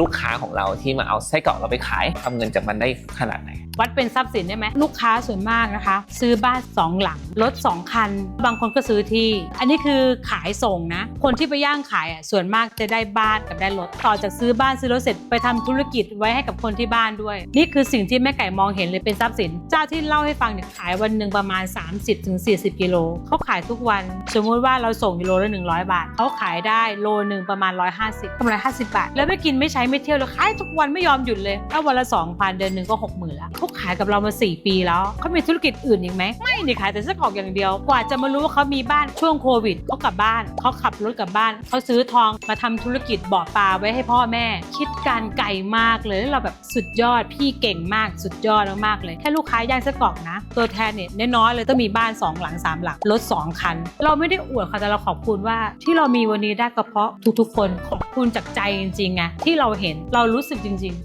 ลูกค้าของเราที่มาเอาไส้กรอกเราไปขายทำเงินจากมันได้ขนาดไหน วัดเป็นทรัพย์สินได้ไหมลูกค้าส่วนมากนะคะ ซื้อบ้านสองหลังรถสองคัน บางคนก็ซื้อที่ อันนี้คือขายส่งนะ คนที่ไปย่างขายอะส่วนมากจะได้บ้านกับได้รถต่อจากซื้อบ้านซื้อรถเสร็จไปทำธุรกิจไว้ให้กับคนที่บ้านด้วย นี่คือสิ่งที่แม่ไก่มองเห็นเลยเป็นทรัพย์สิน เจ้าที่เล่าให้ฟังเนี่ยขายวันหนึ่งประมาณ 30-40 กิโลเขาขายทุกวัน สมมุติว่าเราส่งกิโลละ100 บาทเขาขายได้โลหนึ่งประมาณ 150กำไร50 บาท แล้วไม่กินไม่ใช้ไม่เที่ยวเลยขายทุกวันไม่ยอมหยุดเลยถ้าวันละ2,000เดือนหนึ่งก็60,000แล้วเขาขายกับเรามา 4 ปีแล้วเขามีธุรกิจอื่นอีกไหมไม่นี่ขายแต่ไส้กรอกอย่างเดียว กว่าจะมารู้ว่าเขามีบ้านช่วงโควิดเขากลับบ้านเขาขับรถกลับบ้านเขาซื้อทองมาทำธุรกิจบ่อปลาไว้ให้พ่อแม่ คิดการไกลมากเลยแล้วเราแบบสุดยอดพี่เก่งมากสุดยอดมากๆเลยแค่ลูกค้าย่างไส้กรอกนะ ตัวแทนเนี่ยน้อยๆเลยต้องมีบ้านสองหลังสามหลังรถสองคัน เราไม่ได้อวดค่ะแต่เราขอบคุณว่า ที่เรามีวันนี้ได้ก็เพราะทุกๆคนขอบ คุณจากใจจริงๆไงที่เราเห็นเรารู้สึกจริง ๆ